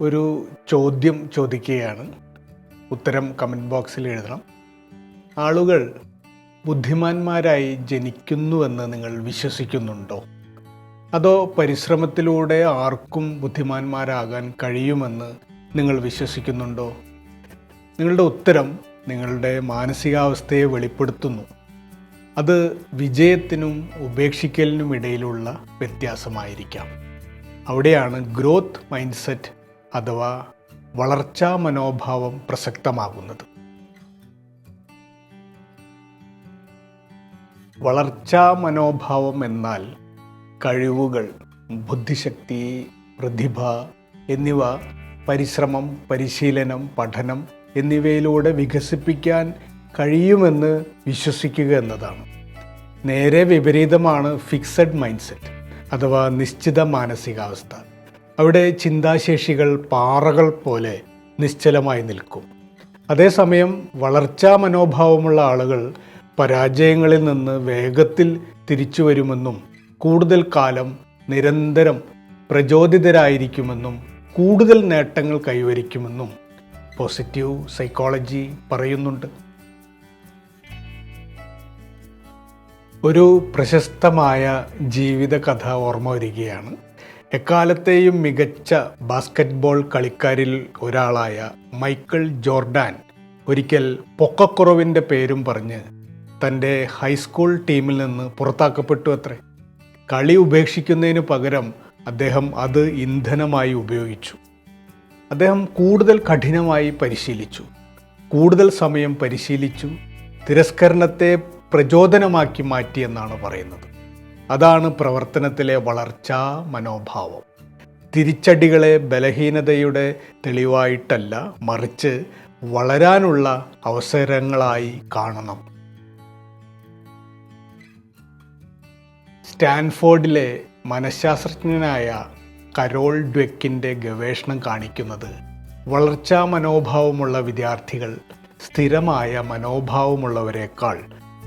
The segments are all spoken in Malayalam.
ഒരു ചോദ്യം ചോദിക്കുകയാണ്. ഉത്തരം കമന്റ് ബോക്സിൽ എഴുതണം. ആളുകൾ ബുദ്ധിമാന്മാരായി ജനിക്കുന്നുവെന്ന് നിങ്ങൾ വിശ്വസിക്കുന്നുണ്ടോ? അതോ പരിശ്രമത്തിലൂടെ ആർക്കും ബുദ്ധിമാന്മാരാകാൻ കഴിയുമെന്ന് നിങ്ങൾ വിശ്വസിക്കുന്നുണ്ടോ? നിങ്ങളുടെ ഉത്തരം നിങ്ങളുടെ മാനസികാവസ്ഥയെ വെളിപ്പെടുത്തുന്നു. അത് വിജയത്തിനും ഉപേക്ഷിക്കലിനും ഇടയിലുള്ള വ്യത്യാസമായിരിക്കാം. അവിടെയാണ് ഗ്രോത്ത് മൈൻഡ് സെറ്റ് അഥവാ വളർച്ചാ മനോഭാവം പ്രസക്തമാകുന്നത്. വളർച്ചാ മനോഭാവം എന്നാൽ കഴിവുകൾ ബുദ്ധിശക്തി പ്രതിഭ എന്നിവ പരിശ്രമം പരിശീലനം പഠനം എന്നിവയിലൂടെ വികസിപ്പിക്കാൻ കഴിയുമെന്ന് വിശ്വസിക്കുക എന്നതാണ്. നേരെ വിപരീതമാണ് ഫിക്സഡ് മൈൻഡ് സെറ്റ് അഥവാ നിശ്ചിത മാനസികാവസ്ഥ. അവിടെ ചിന്താശേഷികൾ പാറകൾ പോലെ നിശ്ചലമായി നിൽക്കും. അതേസമയം വളർച്ചാ മനോഭാവമുള്ള ആളുകൾ പരാജയങ്ങളിൽ നിന്ന് വേഗത്തിൽ തിരിച്ചു വരുമെന്നും കൂടുതൽ കാലം നിരന്തരം പ്രചോദിതരായിരിക്കുമെന്നും കൂടുതൽ നേട്ടങ്ങൾ കൈവരിക്കുമെന്നും പോസിറ്റീവ് സൈക്കോളജി പറയുന്നുണ്ട്. ഒരു പ്രശസ്തമായ ജീവിതകഥ ഓർമ്മ വരികയാണ്. എക്കാലത്തെയും മികച്ച ബാസ്കറ്റ്ബോൾ കളിക്കാരിൽ ഒരാളായ മൈക്കിൾ ജോർഡാൻ ഒരിക്കൽ പൊക്കക്കുറവിന്റെ പേരും പറഞ്ഞ് തന്റെ ഹൈസ്കൂൾ ടീമിൽ നിന്ന് പുറത്താക്കപ്പെട്ടു അത്രേ. കളി ഉപേക്ഷിക്കുന്നതിന് പകരം അദ്ദേഹം അത് ഇന്ധനമായി ഉപയോഗിച്ചു. അദ്ദേഹം കൂടുതൽ കഠിനമായി പരിശീലിച്ചു. കൂടുതൽ സമയം പരിശീലിച്ചു തിരസ്കരണത്തെ പ്രചോദനമാക്കി മാറ്റിയെന്നാണ് പറയുന്നത്. അതാണ് പ്രവർത്തനത്തിലെ വളർച്ചാ മനോഭാവം. തിരിച്ചടികളെ ബലഹീനതയുടെ തെളിവായിട്ടല്ല മറിച്ച് വളരാനുള്ള അവസരങ്ങളായി കാണണം. സ്റ്റാൻഫോർഡിലെ മനഃശാസ്ത്രജ്ഞനായ കരോൾ ഡ്വെക്കിന്റെ ഗവേഷണം കാണിക്കുന്നത് വളർച്ചാ മനോഭാവമുള്ള വിദ്യാർത്ഥികൾ സ്ഥിരമായ മനോഭാവമുള്ളവരെക്കാൾ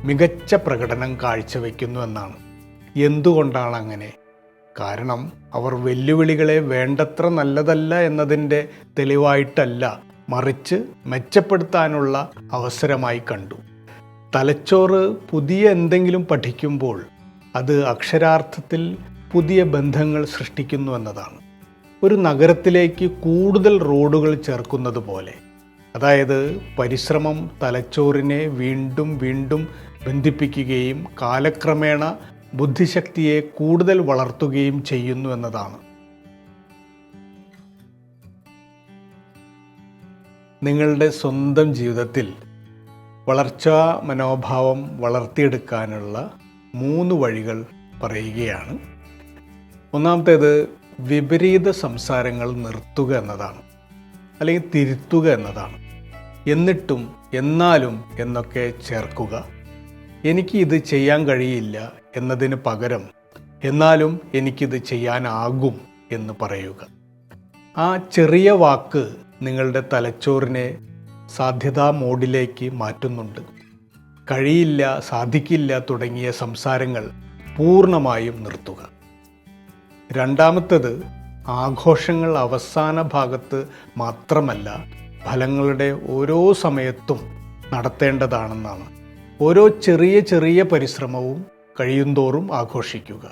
മികച്ച പ്രകടനം കാഴ്ചവെക്കുന്നു എന്നാണ്. എന്തുകൊണ്ടാണ് അങ്ങനെ കാരണം അവർ വെല്ലുവിളികളെ വേണ്ടത്ര നല്ലതല്ല എന്നതിന്റെ തെളിവായിട്ടല്ല മറിച്ച് മെച്ചപ്പെടുത്താനുള്ള അവസരമായി കണ്ടു. തലച്ചോറ് പുതിയ എന്തെങ്കിലും പഠിക്കുമ്പോൾ അത് അക്ഷരാർത്ഥത്തിൽ പുതിയ ബന്ധങ്ങൾ സൃഷ്ടിക്കുന്നു എന്നതാണ്. ഒരു നഗരത്തിലേക്ക് കൂടുതൽ റോഡുകൾ ചേർക്കുന്നത് പോലെ. അതായത് പരിശ്രമം തലച്ചോറിനെ വീണ്ടും വീണ്ടും ബന്ധിപ്പിക്കുകയും കാലക്രമേണ ബുദ്ധിശക്തിയെ കൂടുതൽ വളർത്തുകയും ചെയ്യുന്നു എന്നതാണ്. നിങ്ങളുടെ സ്വന്തം ജീവിതത്തിൽ വളർച്ചാ മനോഭാവം വളർത്തിയെടുക്കാനുള്ള മൂന്ന് വഴികൾ പറയുകയാണ്. ഒന്നാമത്തേത് വിപരീത സംസാരങ്ങൾ നിർത്തുക എന്നതാണ് അല്ലെങ്കിൽ തിരുത്തുക എന്നതാണ്. എന്നിട്ടും എന്നാലും എന്നൊക്കെ ചേർക്കുക. എനിക്ക് ഇത് ചെയ്യാൻ കഴിയില്ല എന്നതിന് പകരം എന്നാലും എനിക്കിത് ചെയ്യാനാകും എന്ന് പറയുക. ആ ചെറിയ വാക്ക് നിങ്ങളുടെ തലച്ചോറിനെ സാധ്യതാ മോഡിലേക്ക് മാറ്റുന്നുണ്ട്. കഴിയില്ല സാധിക്കില്ല തുടങ്ങിയ സംസാരങ്ങൾ പൂർണമായും നിർത്തുക. രണ്ടാമത്തത് ആഘോഷങ്ങൾ അവസാന ഭാഗത്ത് മാത്രമല്ല ഫലങ്ങളുടെ ഓരോ സമയത്തും നടത്തേണ്ടതാണെന്നാണ്. ഓരോ ചെറിയ ചെറിയ പരിശ്രമവും കഴിയുന്തോറും ആഘോഷിക്കുക.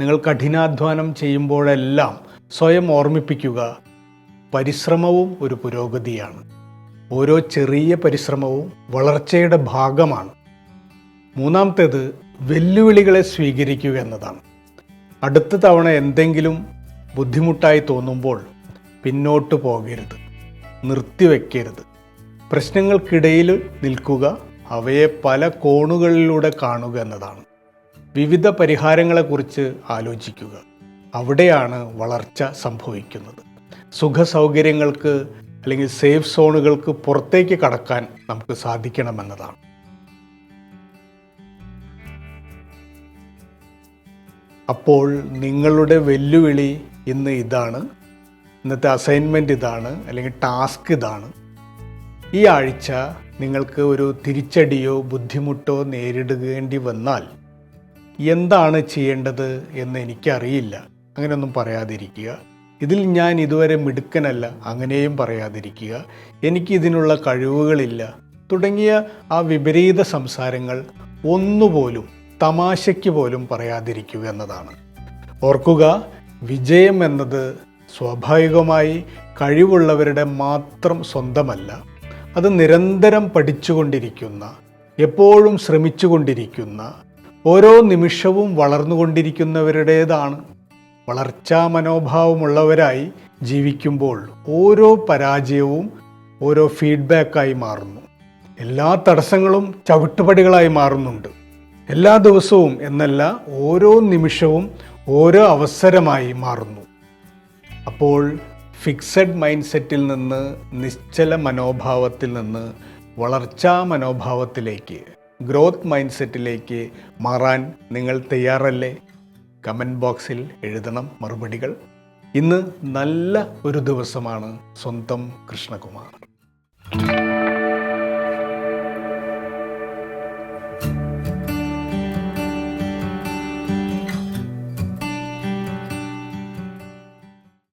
നിങ്ങൾ കഠിനാധ്വാനം ചെയ്യുമ്പോഴെല്ലാം സ്വയം ഓർമ്മിപ്പിക്കുക പരിശ്രമവും ഒരു പുരോഗതിയാണ്. ഓരോ ചെറിയ പരിശ്രമവും വളർച്ചയുടെ ഭാഗമാണ്. മൂന്നാമത്തേത് വെല്ലുവിളികളെ സ്വീകരിക്കുക എന്നതാണ്. അടുത്ത തവണ എന്തെങ്കിലും ബുദ്ധിമുട്ടായി തോന്നുമ്പോൾ പിന്നോട്ട് പോകരുത് നിർത്തിവെക്കരുത്. പ്രശ്നങ്ങൾക്കിടയിൽ നിൽക്കുക അവയെ പല കോണുകളിലൂടെ കാണുക എന്നതാണ്. വിവിധ പരിഹാരങ്ങളെക്കുറിച്ച് ആലോചിക്കുക. അവിടെയാണ് വളർച്ച സംഭവിക്കുന്നത്. സുഖ സൗകര്യങ്ങൾക്ക് അല്ലെങ്കിൽ സേഫ് സോണുകൾക്ക് പുറത്തേക്ക് കടക്കാൻ നമുക്ക് സാധിക്കണമെന്നതാണ്. അപ്പോൾ നിങ്ങളുടെ വെല്ലുവിളി ഇന്ന് ഇതാണ്. ഇന്നത്തെ അസൈൻമെന്റ് ഇതാണ് അല്ലെങ്കിൽ ടാസ്ക് ഇതാണ്. ഈ ആഴ്ച നിങ്ങൾക്ക് ഒരു തിരിച്ചടിയോ ബുദ്ധിമുട്ടോ നേരിടേണ്ടി വന്നാൽ എന്താണ് ചെയ്യേണ്ടത് എന്ന് എനിക്കറിയില്ല. അങ്ങനെയൊന്നും പറയാതിരിക്കുക. ഇതിൽ ഞാൻ ഇതുവരെ മിടുക്കനല്ല അങ്ങനെയും പറയാതിരിക്കുക. എനിക്കിതിനുള്ള കഴിവുകളില്ല. തുടങ്ങിയ ആ വിപരീത സംസാരങ്ങൾ ഒന്നുപോലും തമാശയ്ക്ക് പോലും പറയാതിരിക്കുക എന്നതാണ്. ഓർക്കുക വിജയം എന്നത് സ്വാഭാവികമായി കഴിവുള്ളവരുടെ മാത്രം സ്വന്തമല്ല. അത് നിരന്തരം പഠിച്ചുകൊണ്ടിരിക്കുന്ന എപ്പോഴും ശ്രമിച്ചുകൊണ്ടിരിക്കുന്ന ഓരോ നിമിഷവും വളർന്നുകൊണ്ടിരിക്കുന്നവരുടേതാണ്. വളർച്ചാ മനോഭാവമുള്ളവരായി ജീവിക്കുമ്പോൾ ഓരോ പരാജയവും ഓരോ ഫീഡ്ബാക്കായി മാറുന്നു. എല്ലാ തടസ്സങ്ങളും ചവിട്ടുപടികളായി മാറുന്നുണ്ട്. എല്ലാ ദിവസവും എന്നല്ല ഓരോ നിമിഷവും ഓരോ അവസരമായി മാറുന്നു. അപ്പോൾ ഫിക്സഡ് മൈൻഡ് സെറ്റിൽ നിന്ന് നിശ്ചല മനോഭാവത്തിൽ നിന്ന് വളർച്ചാ മനോഭാവത്തിലേക്ക് ഗ്രോത്ത് മൈൻഡ് സെറ്റിലേക്ക് മാറാൻ നിങ്ങൾ തയ്യാറല്ലേ? കമന്റ് ബോക്സിൽ എഴുതണം മറുപടികൾ. ഇന്ന് നല്ല ഒരു ദിവസമാണ് സ്വന്തം കൃഷ്ണകുമാർ.